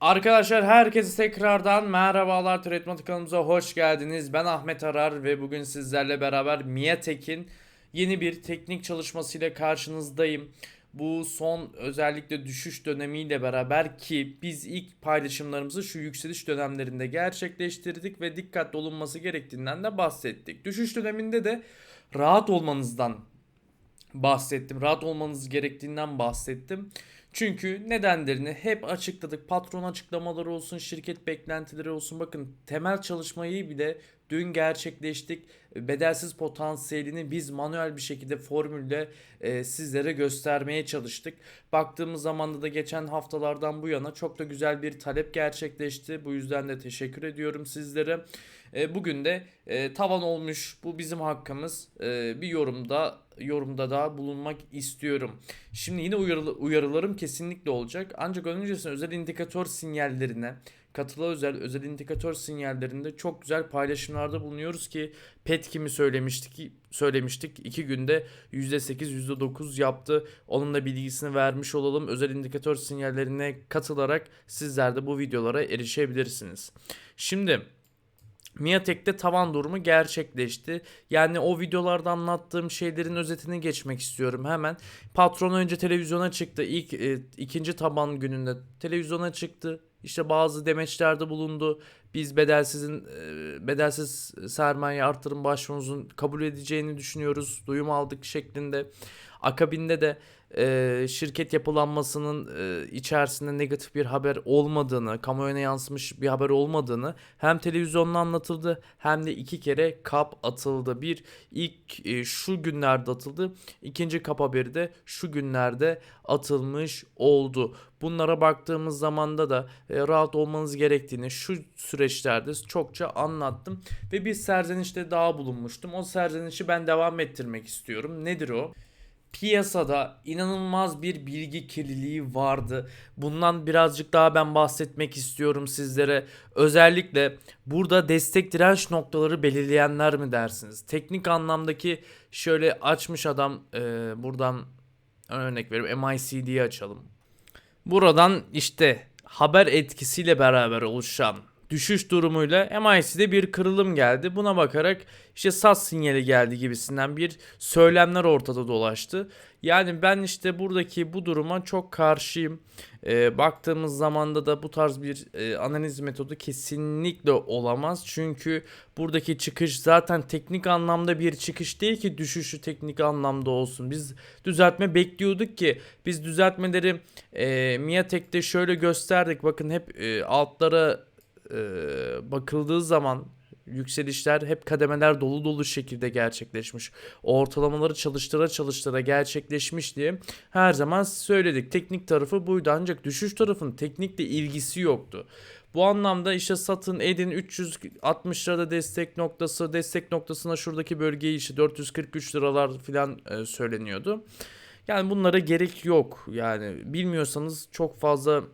Arkadaşlar herkese tekrardan merhabalar Türetma kanalımıza hoş geldiniz. Ben Ahmet Arar ve bugün sizlerle beraber Miatek'in yeni bir teknik çalışmasıyla karşınızdayım. Bu son özellikle düşüş dönemiyle beraber ki biz ilk paylaşımlarımızı şu yükseliş dönemlerinde gerçekleştirdik ve dikkatli olunması gerektiğinden de bahsettik. Düşüş döneminde de rahat olmanızdan bahsettim. Rahat olmanız gerektiğinden bahsettim. Çünkü nedenlerini hep açıkladık. Patron açıklamaları olsun, şirket beklentileri olsun. Bakın temel çalışmayı bile dün gerçekleştik. Bedelsiz potansiyelini biz manuel bir şekilde formülle e, sizlere göstermeye çalıştık. Baktığımız zamanda da geçen haftalardan bu yana çok da güzel bir talep gerçekleşti. Bu yüzden de teşekkür ediyorum sizlere. E, bugün de e, tavan olmuş. Bu bizim hakkımız. E, bir yorumda yorumda da bulunmak istiyorum. Şimdi yine uyarı, uyarılarım kesinlikle olacak. Ancak öncesinde özel indikatör sinyallerine katıla özel özel indikatör sinyallerinde çok güzel paylaşımlarda bulunuyoruz ki pet kimi söylemiştik söylemiştik. iki günde %8 %9 yaptı. Onun da bilgisini vermiş olalım. Özel indikatör sinyallerine katılarak sizler de bu videolara erişebilirsiniz. Şimdi Miatek'te tavan durumu gerçekleşti. Yani o videolarda anlattığım şeylerin özetini geçmek istiyorum hemen. Patron önce televizyona çıktı. İlk e, ikinci taban gününde televizyona çıktı. İşte bazı demeçlerde bulundu. Biz bedelsizin e, bedelsiz sermaye artırım başvurumuzun kabul edeceğini düşünüyoruz. Duyum aldık şeklinde. Akabinde de e, şirket yapılanmasının e, içerisinde negatif bir haber olmadığını, kamuoyuna yansımış bir haber olmadığını hem televizyonda anlatıldı hem de iki kere kap atıldı. Bir ilk e, şu günlerde atıldı, ikinci kap haberi de şu günlerde atılmış oldu. Bunlara baktığımız zamanda da e, rahat olmanız gerektiğini şu süreçlerde çokça anlattım ve bir serzenişte daha bulunmuştum. O serzenişi ben devam ettirmek istiyorum. Nedir o? Piyasada inanılmaz bir bilgi kirliliği vardı. Bundan birazcık daha ben bahsetmek istiyorum sizlere. Özellikle burada destek direnç noktaları belirleyenler mi dersiniz? Teknik anlamdaki şöyle açmış adam e, buradan örnek vereyim MICD'yi açalım. Buradan işte haber etkisiyle beraber oluşan düşüş durumuyla MIC'de bir kırılım geldi. Buna bakarak işte sat sinyali geldi gibisinden bir söylemler ortada dolaştı. Yani ben işte buradaki bu duruma çok karşıyım. Ee, baktığımız zamanda da bu tarz bir e, analiz metodu kesinlikle olamaz. Çünkü buradaki çıkış zaten teknik anlamda bir çıkış değil ki düşüşü teknik anlamda olsun. Biz düzeltme bekliyorduk ki biz düzeltmeleri e, Miatek'te şöyle gösterdik. Bakın hep e, altlara e, bakıldığı zaman yükselişler hep kademeler dolu dolu şekilde gerçekleşmiş. Ortalamaları çalıştıra çalıştıra gerçekleşmiş diye her zaman söyledik. Teknik tarafı buydu ancak düşüş tarafının teknikle ilgisi yoktu. Bu anlamda işte satın edin 360 lirada destek noktası destek noktasına şuradaki bölgeyi işte 443 liralar filan e, söyleniyordu. Yani bunlara gerek yok. Yani bilmiyorsanız çok fazla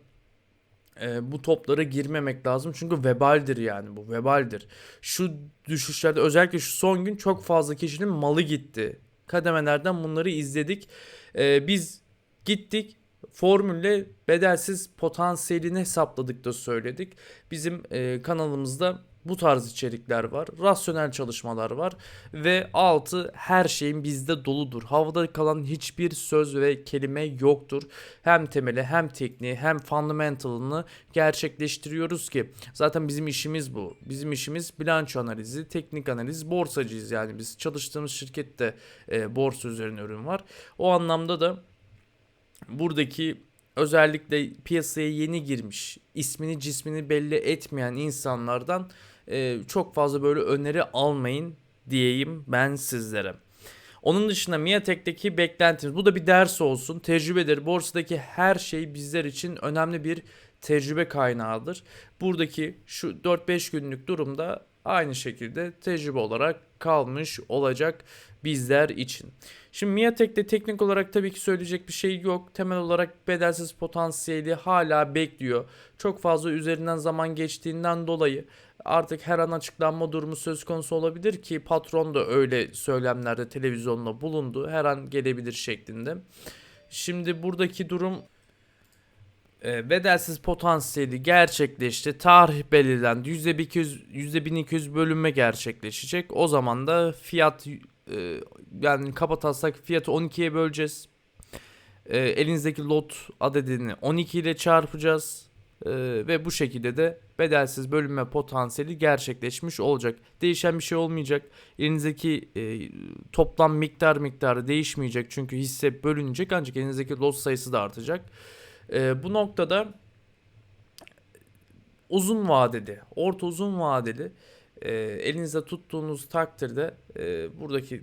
e, bu toplara girmemek lazım. Çünkü vebaldir yani bu vebaldir. Şu düşüşlerde özellikle şu son gün çok fazla kişinin malı gitti. Kademelerden bunları izledik. E, biz gittik formülle bedelsiz potansiyelini hesapladık da söyledik. Bizim e, kanalımızda bu tarz içerikler var. Rasyonel çalışmalar var. Ve altı her şeyin bizde doludur. Havada kalan hiçbir söz ve kelime yoktur. Hem temeli hem tekniği hem fundamentalını gerçekleştiriyoruz ki zaten bizim işimiz bu. Bizim işimiz bilanço analizi, teknik analiz, borsacıyız yani biz. Çalıştığımız şirkette e, borsa üzerine ürün var. O anlamda da buradaki özellikle piyasaya yeni girmiş, ismini cismini belli etmeyen insanlardan e, çok fazla böyle öneri almayın diyeyim ben sizlere. Onun dışında Miatek'teki beklentimiz bu da bir ders olsun. Tecrübedir. Borsadaki her şey bizler için önemli bir tecrübe kaynağıdır. Buradaki şu 4-5 günlük durumda aynı şekilde tecrübe olarak kalmış olacak bizler için. Şimdi Miatek'te teknik olarak tabii ki söyleyecek bir şey yok. Temel olarak bedelsiz potansiyeli hala bekliyor. Çok fazla üzerinden zaman geçtiğinden dolayı artık her an açıklanma durumu söz konusu olabilir ki patron da öyle söylemlerde televizyonda bulundu. Her an gelebilir şeklinde. Şimdi buradaki durum e, bedelsiz potansiyeli gerçekleşti. Tarih belirlendi. %1200, %1200 bölünme gerçekleşecek. O zaman da fiyat e, yani kabataslak fiyatı 12'ye böleceğiz. E, elinizdeki lot adedini 12 ile çarpacağız. E, ve bu şekilde de bedelsiz bölünme potansiyeli gerçekleşmiş olacak. Değişen bir şey olmayacak. Elinizdeki e, toplam miktar miktarı değişmeyecek. Çünkü hisse bölünecek ancak elinizdeki lot sayısı da artacak. E, bu noktada uzun vadeli, orta uzun vadeli e, elinizde tuttuğunuz takdirde e, buradaki e,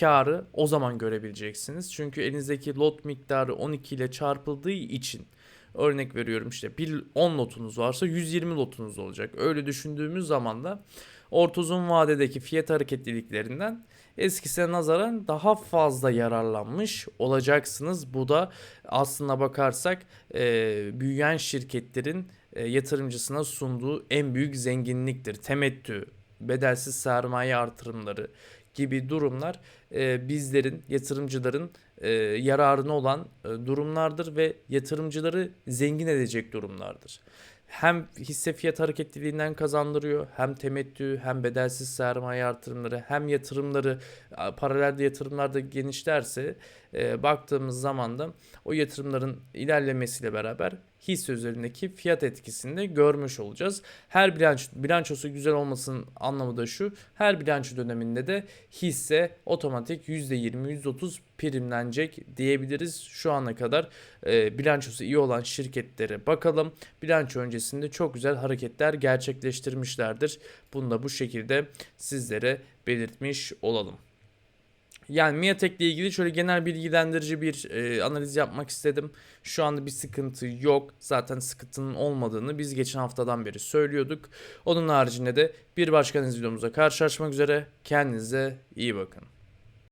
karı o zaman görebileceksiniz. Çünkü elinizdeki lot miktarı 12 ile çarpıldığı için örnek veriyorum işte bir 10 lotunuz varsa 120 lotunuz olacak. Öyle düşündüğümüz zaman da orta uzun vadedeki fiyat hareketliliklerinden eskisine nazaran daha fazla yararlanmış olacaksınız. Bu da aslına bakarsak e, büyüyen şirketlerin e, yatırımcısına sunduğu en büyük zenginliktir. Temettü, bedelsiz sermaye artırımları gibi durumlar e, bizlerin, yatırımcıların e, yararına olan e, durumlardır ve yatırımcıları zengin edecek durumlardır. Hem hisse fiyat hareketliliğinden kazandırıyor, hem temettü, hem bedelsiz sermaye artırımları, hem yatırımları, paralelde yatırımlar da genişlerse e, baktığımız zaman da o yatırımların ilerlemesiyle beraber hisse üzerindeki fiyat etkisini de görmüş olacağız. Her bilanç, bilançosu güzel olmasının anlamı da şu. Her bilanço döneminde de hisse otomatik %20, %30 primlenecek diyebiliriz. Şu ana kadar e, bilançosu iyi olan şirketlere bakalım. Bilanço öncesinde çok güzel hareketler gerçekleştirmişlerdir. Bunu da bu şekilde sizlere belirtmiş olalım. Yani Miatek ile ilgili şöyle genel bilgilendirici bir e, analiz yapmak istedim. Şu anda bir sıkıntı yok. Zaten sıkıntının olmadığını biz geçen haftadan beri söylüyorduk. Onun haricinde de bir başka videomuzda karşılaşmak üzere. Kendinize iyi bakın.